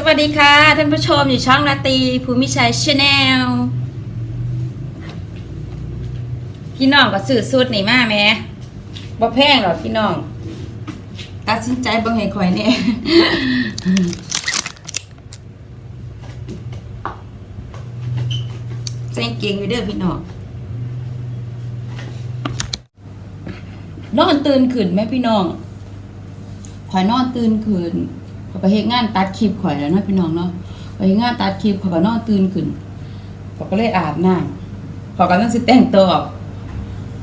สวัสดีค่ะ ท่านผู้ชมอยู่ช่องนาตีภูมิชัยชาแนลพี่น้องก็ซื้อสูตรนี่มาแหม่บ่แพงหรอกพี่น้องตัดสินใจบ่งให้ข่อยแน่ใส่กางเก่งอยู่เด้อพี่น้องนอนตื่นขึ้นไหมพี่น้องข่อยนอนตื่นขึ้น ข่อยไปเฮ็ดงานตัดคลิปข่อยแล้วเนาะพี่น้องเนาะไปเฮ็ดงานตัดคลิปข่อยก็นอนตื่นขึ้นข่อยก็เลยอาบน้ำข่อยก็ต้องสิแต่งตัวออก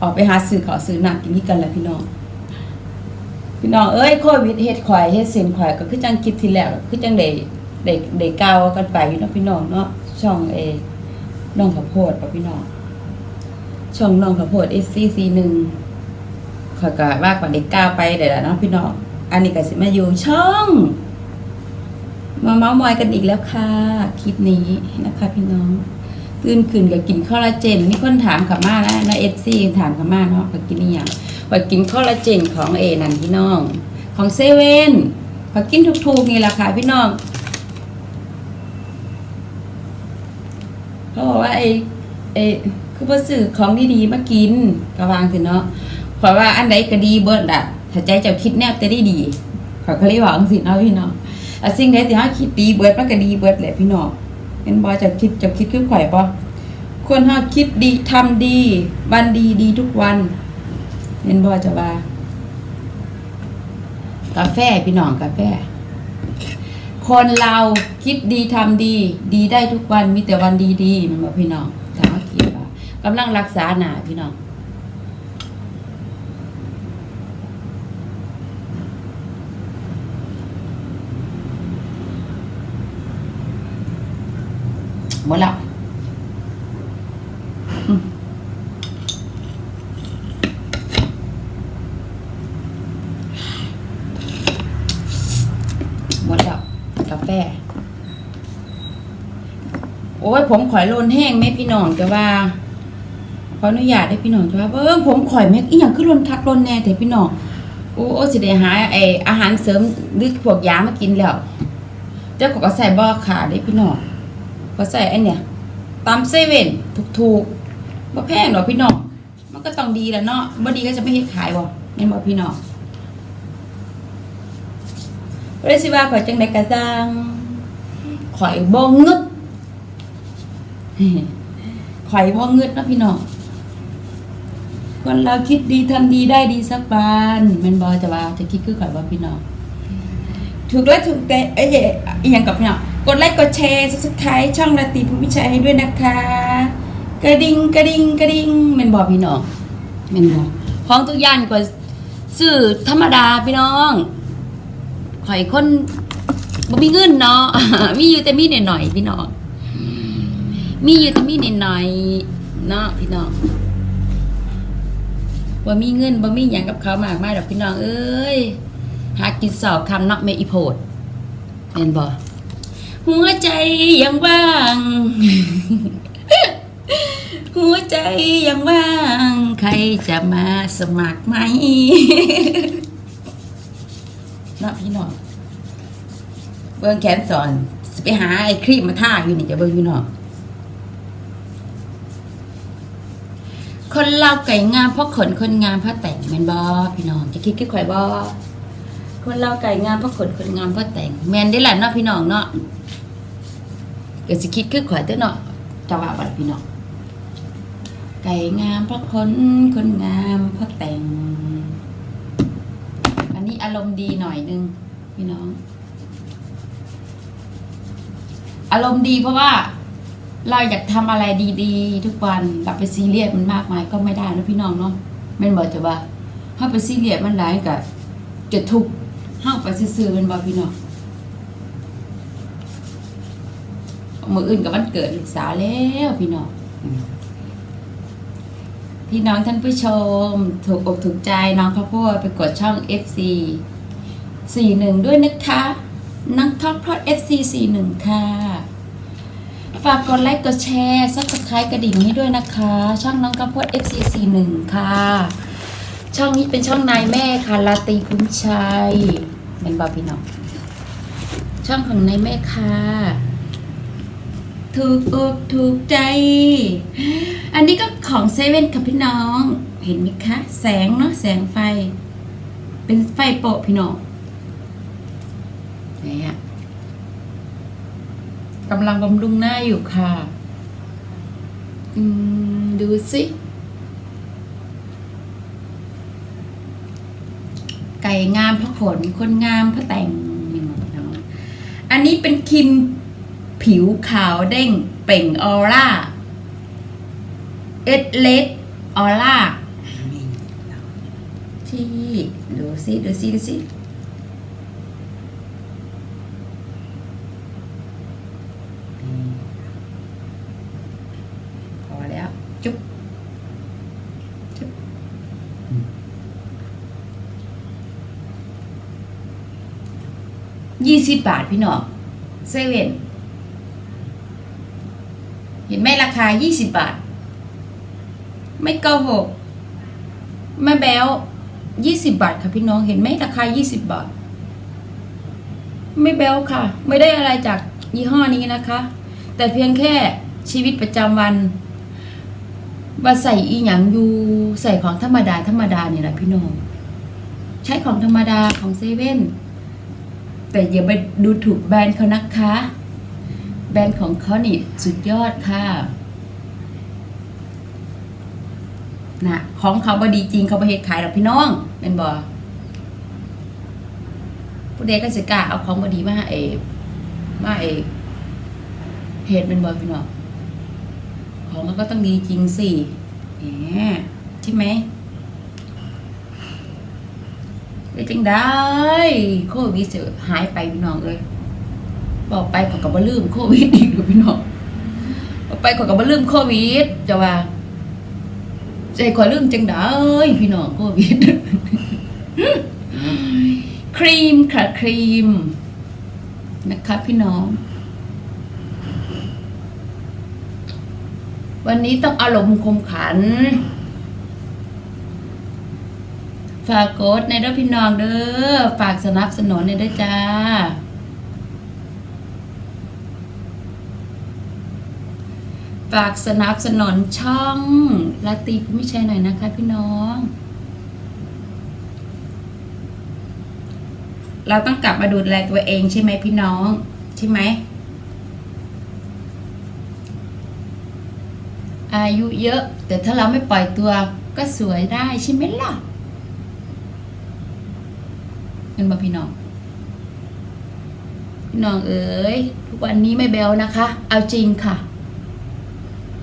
ออกไปหาซื้อข้าวซื้อน้ำกินนี่กันแหละพี่น้อง พี่น้องเอ้ยโควิดเฮ็ดข่อยเฮ็ดเส้นข่อยก็คือจังคลิปที่แล้วคือจังได้ได้ได้กล่าวกันไปอยู่เนาะพี่น้องเนาะช่องเอน้องข้าวโพดป่ะพี่น้องช่องน้องข้าวโพด SCC1 ข่อยก็ว่าก่อนเด็กก้าวไปเดี๋ยวล่ะเนาะพี่น้องอันนี้ก็สิมาอยู่ช่อง มาเมาส์มอยกันอีกแล้วค่ะคลิปนี้นะคะพี่น้องตื่นขึ้นก็กินคอลลาเจนมีคนถามกับมาแล้วนะเอฟซีถามกับมาเนาะว่ากินนี่อยังว่ากินคอลลาเจนของเอนันพี่น้อง ของเซเว่นว่ากินถูกๆนี่แหละค่ะพี่น้องเขาบอกว่าไอ้ไอ้คือบ่ซื้อของดีๆมากินก็วางสิเนาะเพราะว่าอันใดก็ดีเบิดอะถ้าใจเจ้าคิดแนวแต่ได้ดีขาก็เลยว่าจังซี่เนาะพี่น้อง อะสิ่งใดที่เฮาคิดดีเบิดมันก็ดีเบิดแหละพี่น้องเป็นบ่จ้าคิดจ้าคิดคือข่อยบ่คนเฮาคิดดีทำดี วันดีดีทุกวันเห็นบ่จ้าว่ากาแฟพี่น้องกาแฟ คนเราคิดดีทำดี ดีได้ทุกวันมีแต่วันดีๆมันบอกพี่น้องถามว่าคิดว่ากำลังรักษาหนาพี่น้อง หมดแล้วหมดแล้วกาแฟ โอ้ยผมข่อยโลนแห้งไหมพี่น้องจะว่าขออนุญาตได้พี่น้องจะว่าเบิ้งผมข่อยแม็กอีหยังคือโลนคักโลนแน่แต่พี่น้องโอ้โอ้สิได้หาไออาหารเสริมหรือพวกยามากินแล้ว เจ้าก็ใส่บ่อขาได้พี่น้อง ก็ใส่ไอเนี่ยตามเซเว่นถูกๆบ่แพงหรอกพี่น้อง มันก็ต้องดีแหล้วเนาะบ่ดีก็จะไม่เฮ็ดขายบ่แม่นบ่พี่น้องบ่ได้สิว่าข่อยจังได๋ก็จังข่อยบ่งึดข่อยพ่เงืดนะพี่น้องคนเราคิดดีทำดีได้ดีสักบานแมันบอจะว่าจะคิดคือข่อยว่พี่น้องถูกแล้วถูกแต่เอ้ยอหย่างกับพี่น้อง กดไลค์กดแชร์สับสไครต์ช่องราตรีภูมิชัยให้ด้วยนะคะ กระดิ่งกระดิ่งกระดิ่งแมันบอพี่น้องแมันบอของทุกอย่างก็ซื้อธรรมดาพี่น้องข่อยคนบ่มีเงินเนาะมีอยู่แต่มีหน่อยๆพี่น้องมีอยู่แต่มีนิดหน่อยๆเนาะพี่น้องว่มีเงินบ่มีหยังกับเขามากมายดอกพี่น้องเอ้ยหากินสอบคำเนาะแม่อีโพดเห็นบ่ หัวใจยังว่าง หัวใจยังว่าง ใครจะมาสมัครไหมนาะพี่น้องเบิ่งแขนสอนสไปหาไอ้ครีมมาท่าอยู่นี่จะเบิ่งพี่น้องคนเราไก่งามเพราะขนคนงามเพราะแต่งแมนบอพี่น้องจะคิดคือข่อยบอ คนเราไก่งามเพราะขนคนงามเพราะแต่ง แมนได้แหละเนาะพี่น้องเนาะเก็สิคิดคือข่อยเด้เนาะจะว่าบัดพี่น้องไก่งามเพราะคนคนงามเพราะแต่ง อันนี้อารมณ์ดีหน่อยนึงพี่น้อง อารมณ์ดีเพราะว่า เราอยากทำอะไรดีๆ ทุกวันเราไปซีเรียสมันมากมายก็ไม่ได้นะพี่น้องเนาะแม่นบอกจะว่าถ้าไปซีเรียสมันหลายกับจะทุกข์ ห้าไปซื้อๆมันบอกพี่น้องมืออื่นกับวันเกิดลูกสาวแล้วพี่น้องอืมพี่น้องท่านผู้ชม ถูกอกถูกใจน้องข้าวโพดไปกดช่อง FC 41 ด้วยนะคะนังท็อปพอด FC 41 ค่ะ ฝากกดไลค์กดแชร์ซับสไครต์กระดิ่งให้ด้วยนะคะ ช่องน้องกระพด FC41 ค่ะ ช่องนี้เป็นช่องนายแม่ค่ะลาตรีคุ้มชัย เป็นบาพี่น้องช่องของในายแม่ค่ะถูกอกถูกใจ อันนี้ก็ของเซเว่นค่ะพี่น้อง เห็นไหมคะ แสงเนาะแสงไฟ เป็นไฟโปะพี่น้องนี่ฮะกำลังบำรุงหน้าอยู่ค่ะ อืม ดูสิ ไก่งามเพราะขนคนงามเพราะแต่งนี่หมดเนาะอันนี้เป็นครีมผิวขาวเด้งเปล่งออร่าเอ็ดเลสออร่าที่ดูสิดูสิดูสิพอแล้ว จุ๊บจุ๊บยี่ สิบบาทพี่น้องเซเว่นเห็นไหมราคายี่สิบบาท ไม่โกหกไม่แบวยี่สิบบาทค่ะพี่น้องเห็นไหมราคายี่สิบบาท ไม่แบวค่ะ ไม่ได้อะไรจากยี่ห้อนี้นะคะ แต่เพียงแค่ชีวิตประจำวันว่าใส่อีหยังอยู่ใส่ของธรรมดาธรรมดานี่แหละพี่น้อง ใช้ของธรรมดาของเซเว่น แต่อย่าไปดูถูกแบรนด์เขานะคะ แบรนด์ของเขานี่สุดยอดค่ะนะของเขาบดีจริงเขาประเฮ็ดขายหรอกพี่น้องเป็นบอผู้ใดก็สิกล้าเอาของบดีมาเอมาเอเฮ็ดเป็นบอพี่น้องของมันก็ต้องดีจริงสิแหมใช่ไหม ได้จังได้โควิดจะหายไปพี่น้องเอ้ยบอกไปขอก็บ่ลืมโควิดอีกดูพี่น้องบอกไปขอก็บ่ลืมโควิดจะว่าใจขอยลืมจังได้พี่น้องโควิดครีมค่ะครีมนะคะพี่น้อง วันนี้ต้องอารมณ์คมขัน ฝากกดในเด้อพี่น้องเด้อฝากสนับสนุนในเด้อจ้าฝากสนับสนุนช่องลาตรีภูมิชัยหน่อยนะคะพี่น้อง เราต้องกลับมาดูแลตัวเองใช่ไหมพี่น้อง ใช่ไหม อายุเยอะ แต่ถ้าเราไม่ปล่อยตัวก็สวยได้ใช่ไหมล่ะ เป็นบ่พี่น้อง พี่น้องเอ๋ยทุกวันนี้ไม่เบลนะคะ เอาจริงค่ะ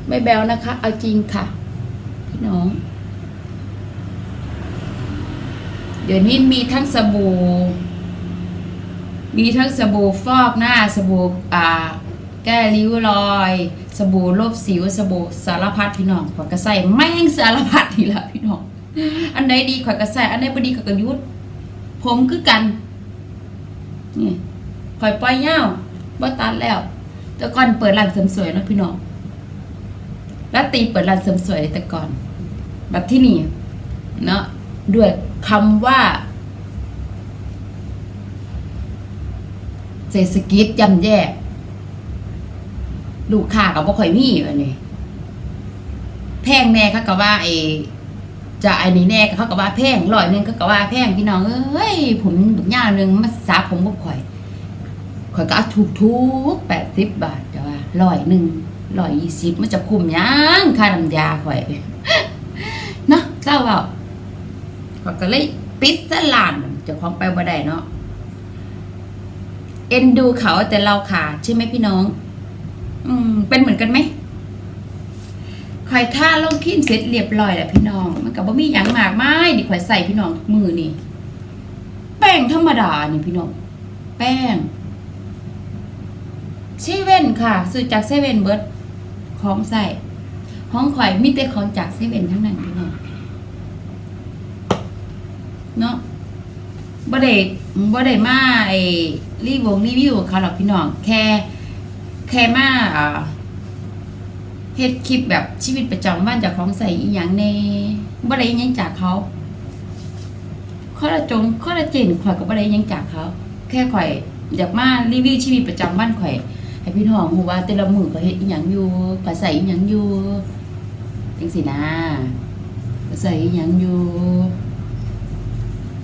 ไม่แบวนะคะ เอาจริงค่ะ พี่น้อง เดี๋ยวนี้มีทั้งสบู่มีทั้งสบู่ฟอกหน้าสบู่อ่า แก้ริ้วรอย สบู่ลบสิวสบู่สารพัดพี่น้องขอยกระใส่แม่งสารพัดนี่แหละพี่น้อง อันไหนดีขอยกระใส่อันไหนบ่ดีขอยกระยุด ผมคือกัน นี่ขอยปล่อยเง่าบ่ตัดแล้ว แต่ก่อนเปิดร้านเสริมสวยนะพี่น้องแล้วตีเปิดร้านเสริมสวยแต่ก่อน แบบที่นี่ เนาะด้วยคำว่าเศรษฐกิจย่ำแย่ลูกค้าก็บ่ค่อยมีแบบนี้แพงแน่เขาก็ว่าไอ้ จะไอ้นี่แน่ก็เขาก็ว่าแพงร้อยหนึงเขาก็ว่าแพงพี่น้องเอ้ย ผมบุกย่างหนึงมาสาผมบ่ข่อย ข่อยก็ถูกทุกแปดสิบบาทจะว่าร้อยหนึ่งร้อยยี่สิบมันจะคุ้มยังค่าน้ำยาข่อยเนาะเจ้าเว่าข่อยก็เลยปิดสลานเจะของไปบ่ได้เนาะเอ็นดูเขาแต่เราขาดใช่ไหมพี่น้อง อืมเป็นเหมือนกันไหม ข่อยท่าลงขี้นเสร็จเรียบร้อยแล้วพี่น้อง มันกับบ่มีหยังมากมายดิข่อยใส่พี่น้องมือนี่แป้งธรรมดานี่พี่น้อง แป้งเซเว่นค่ะซื้อจากเซเว่นเบิร์ดของใส่ห้องข่อยมีแต่ของจากเซเว่นทั้งนั้นพี่น้องเนาะบ่ได้บ่ได้มาไอ้รีวงรีวิวเขาหรอกพี่น้อง แค่ แค่มาอ่า เฮ็ดคลิปแบบชีวิตประจำวันจากของใส่อีหยังในบ่ได้อิหยังจากเขาข้อละจงข้อละเจนข่อยก็บ่ได้อิหยังจากเขา แค่ข่อยอยากมารีวิวชีวิตประจำวันข่อย ให้พี่น้องรู้ว่าแต่ละมื้อก็เฮ็ดอีหยังอยู่ก็ใส่อีหยังอยู่จังซี่นะก็ใส่อีหยังอยู่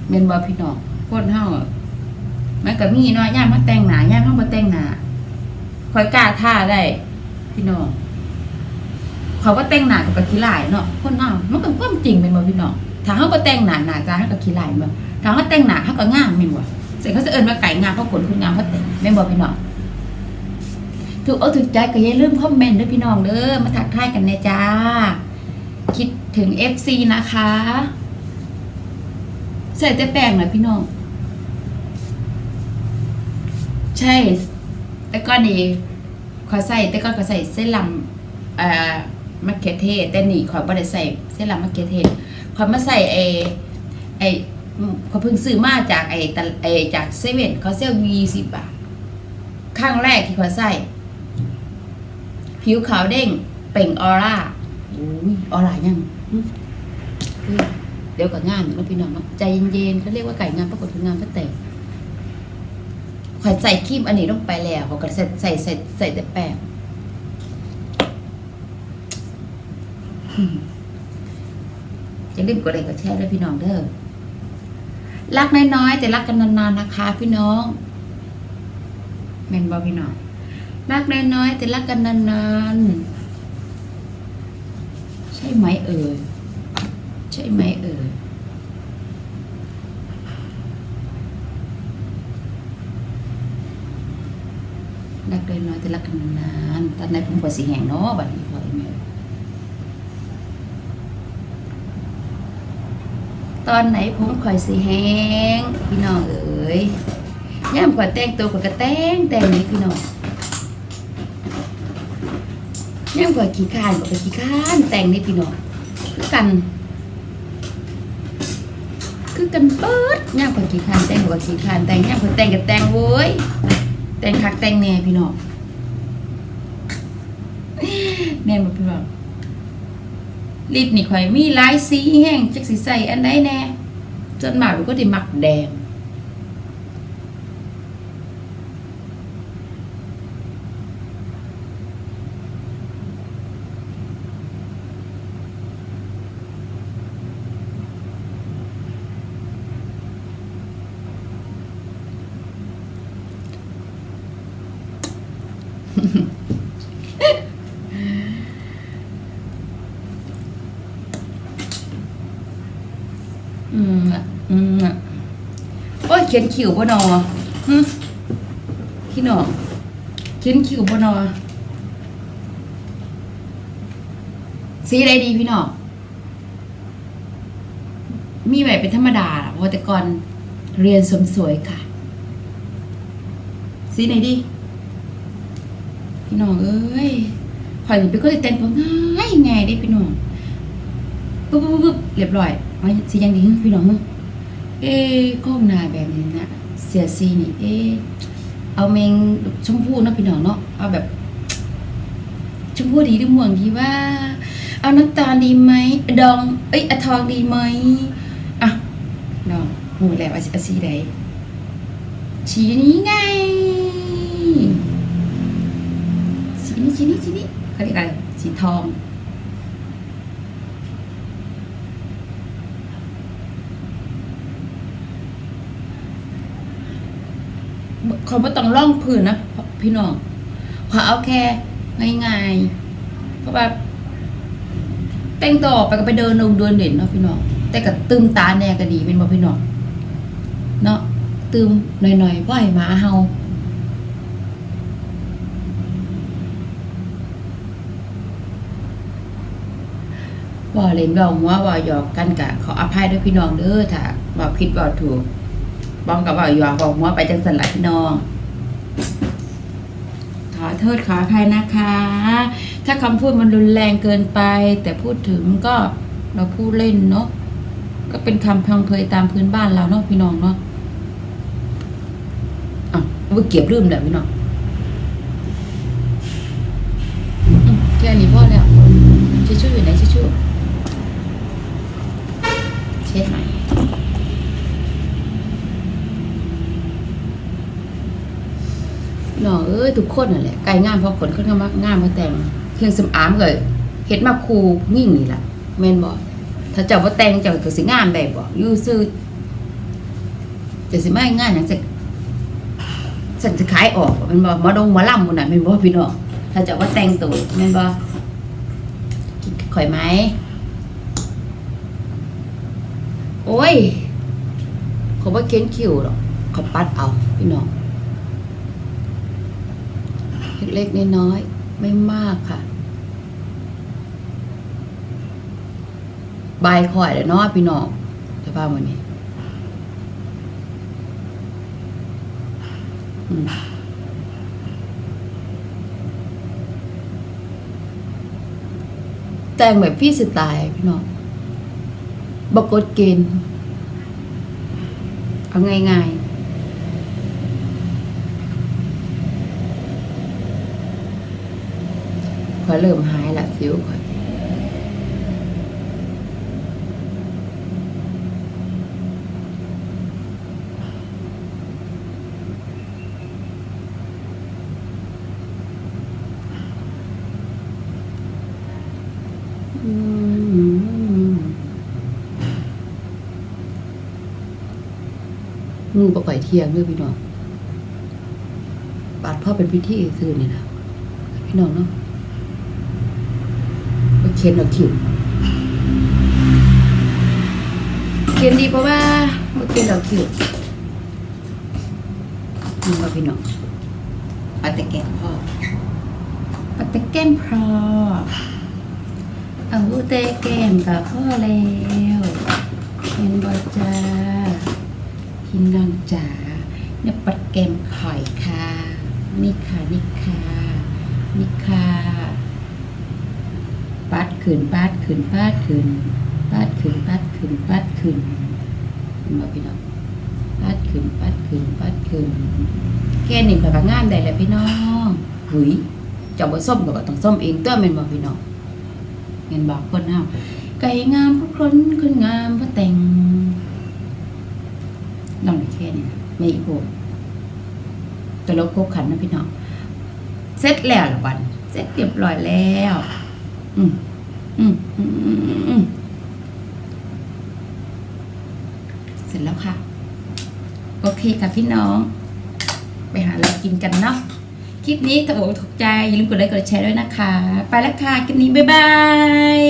แม่นบ่พี่น้องคนเฮาอะมันก็มีเนาะย่ามมาแต่งหน้าย่ามเฮาบ่แต่งหน้าข่อยกล้าท่าได้พี่น้อง เขาว่าแต่งหน้ากับกะขี้ลายเนาะคนเฮามันก็ความจริงแม่นบ่พี่น้องถ้าเฮาบ่แต่งหน้าหน้าตาเฮาก็ขี้ลายม่นบ่ถ้าเฮาแต่งหน้าเฮาก็งามแม่นบ่เสร็จเขาจะเอิ้นว่าไก่งามเพราะขนคุณงามเพราะแต่งแม่นบ่พี่น้องถูกเอาถูกใจก็อย่าลืมคอมเมนต์ด้วยพี่น้องเด้อมาทักทายกันเนี่ยจ้า คิดถึง FC นะคะ ใส่แต่แป้งนะพี่น้อง ใช่ แต่ก่อนนี่ขอใส่แต่ก่อนก็ใส่เส้นลำเอ่อ มะเขือเทศ แต่นี่ขอยบ่ได้ใส่เส้นลำมะเขือเทศขอยมาใส่ไอ้ไอ้ขอเพิ่งซื้อมาจากไอ้ตะไอ้จากเซเว่นเขาเซลยี่สิบบาทครั้งแรกที่ขอยใส่ ผิวขาวเด้งเป่งออร่าอุ้ยออร่ายังเดี๋ยวกับงานนะพี่น้องเนาใจเย็นๆเขาเรียกว่าไก่งานปรากฏงานพระแต่ข่อยใส่ครีมอันนี้ลงไปแล้วเขาก็ใส่ใส่ใส่ใส่แต่แป้ง อย่าลืมกดไลค์กดแชร์ด้วยพี่น้องเด้อรักน้อยๆแต่รักกันนานๆนะคะ พี่น้องแมนบอพี่น้องรักน้อยๆแต่รักกันนานๆใช่ไหมเอ่ยใช่ไหมเอ่ยรักน้อยๆแต่รักกันนานๆตอนไหนผมก็สิแหงเนาะบัดนี้พอแม่ ตอนไหนผมข่อยสิแห้งพี่น้องเอ๋ยย่ามข่อยแต่งตัวข่อยก็แต่งแต่งนี้พี่น้องย่างกว่าขี้ข้านกว่าขี้ข้านแต่งนี่พี่น้องคือกัน คือกันเปิดย่างกว่าขี้ข้านแต่งกว่าขี้ข้านแต่งย่างกว่าแต่งกับแต่งโว้ยแต่งคักแต่งแน่พี่น้องแม่นบ่พี่น้อง ลิปนี่ข่อยมีหลายสีแห้งจักสิใส่อันใดแน่จนมากก็ได้มักแดง อืมอะอืมอะโอ้ย เขียนคิวบ่นอหึพี่น้องเขียนคิวบ่นอสีอะไรดีพี่น้องมีแบบเป็นธรรมดาล่ะเพราะว่าแต่ก่อนเรียนสมสวยค่ะ สีไหนดี พี่น้องเอ้ยข่อยนี่เป็นคนที่แต่งตัวง่ายง่ายเด้พี่น้องปุ๊บปุ๊บปุ๊บเรียบร้อยสียังดีขึ้นพี่น้อง เอะเอ๊ก้มหนาแบบนี้นะเสียสีนี่ เอ๊เอาเมงชมพูเนาะพี่น้องเนาะเอาแบบ ชมพูดีหรือม่วงดีว่า เอาน้ำตาลดีไหมดอง เอ้ยอทองดีไหมอะน้องหูแล้วอาสีใดสีนี้ไงสีนี้สีนี้สีนี้เขาเรียกอะไรสีทอง เขาไม่ต้องล่องพื้นนะพี่น้องขอเอาแค่ง่ายๆเพราะว่าแต่งต่อไปก็ไปเดินลงเดินเด่นเนาะพี่น้องแต่ก็ตืมตาแน่ก็ดีเป็นบ่พี่น้องเนาะตืมหน่อยๆบ่ให้หมาเฮาว่เล่นเว้าหัวว่าหยอกกันกะขออภัยด้วยพี่น้องเด้อถ้าว่ผิดว่ถูก บ้องกับว่าหยอกบอกหัวไปจังสันหลายพี่น้อง ขอโทษขออภัยนะคะ ถ้าคำพูดมันรุนแรงเกินไป แต่พูดถึงก็เราพูดเล่นเนาะก็เป็นคำพังเพยตามพื้นบ้านเราเนาะพี่น้องเนาะอะว่าเก็บลืมแล้วพี่น้องแค่นี้พอแล้วชิชชู่อยู่ไหนชิชชู่เช็ดใหม่อ นาะเอ้ยทุกคนนั่นแหละไก่งามเพราะคนเขาทำมางามเพราะแต่งเครื่องสำอางเลยเฮ็ดมาคูมิ่งนี่ล่ะแม่นบ่ถ้าเจ้าบ่าแต่งเจ้าก็สิงามได้บ่อยู่ซื่อจะสิมาให้งานหยังจะฉันจะขายออกแม่นบ่หมอดงมอลำมื้น่ะแม่นบ่พี่น้องถ้าเจ้าบ่าแต่งตัวแม่นบ่กินข่อยไหมโอ้ยเขาบ่เขียนคิวหรอกเขาปัดเอาพี่น้อง เล็กๆน้อยๆไม่มากค่ะบายคอยเลยเนาะพี่น้องสภาพวันนี้แต่งแบบพี่สไตล์พี่น้องบกฎเกณฑ์เอาง่ายๆข อยเริ่มหายละสิวข่อยมือปก่อยเที่ยงเด้อพี่น้องบาดพ่อเป็นพิธีซื่อนี่นะพี่น้องเนาะ เขียนเอาคิวเขียนดีเพราะว่ามาเขียนเอาคิวนี่ว่าพี่น้องปัดแต่แก้มพ่อปัดแต่แก้มพ่อเอาเตะแก้มกับพ่อแล้วเห็นบอจ้าพี่น้องจ๋าเนี่ยปัดแก้มข่อยค่ะ นี่ค่ะนี่ค่ะนี่ค่ะ ปัดขืนปัดขืนปัดขืนปัดขืนปัดขืนปัดขืนเห็นบ่พี่น้องปัดขืนปัดขืนปัดขืนแค่นี้ก็งานได้แล้วพี่น้องหุยจ้าบ่ส้มก็ต้องส้มเองตัวแม่นบ่พี่น้องเงินบอกคนเฮาไก่งามผู้คนคนงามผู้แต่งลองแค่นี้นะไม่อีกพวกตลกโคกขันนะพี่น้องเสร็จแล้วละวันเสร็จเรียบร้อยแล้ว อืมอืมอืมอืมอืมเสร็จแล้วค่ะ โอเคค่ะพี่น้อง ไปหาอะไรกินกันเนาะคลิปนี้ถ้าบอกถูกใจ อย่าลืมกดไลค์กดแชร์ด้วยนะคะ ไปแล้วค่ะคลิปนี้ บ๊ายบาย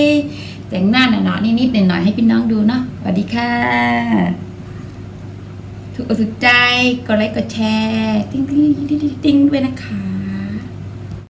แต่งหน้าหน่อยๆนิดๆหน่อยๆให้พี่น้องดูเนาะสวัสดีค่ะถูกอกถูกใจกดไลค์กดแชร์ ติ้งติ้งติ้งติ้งด้วยนะคะ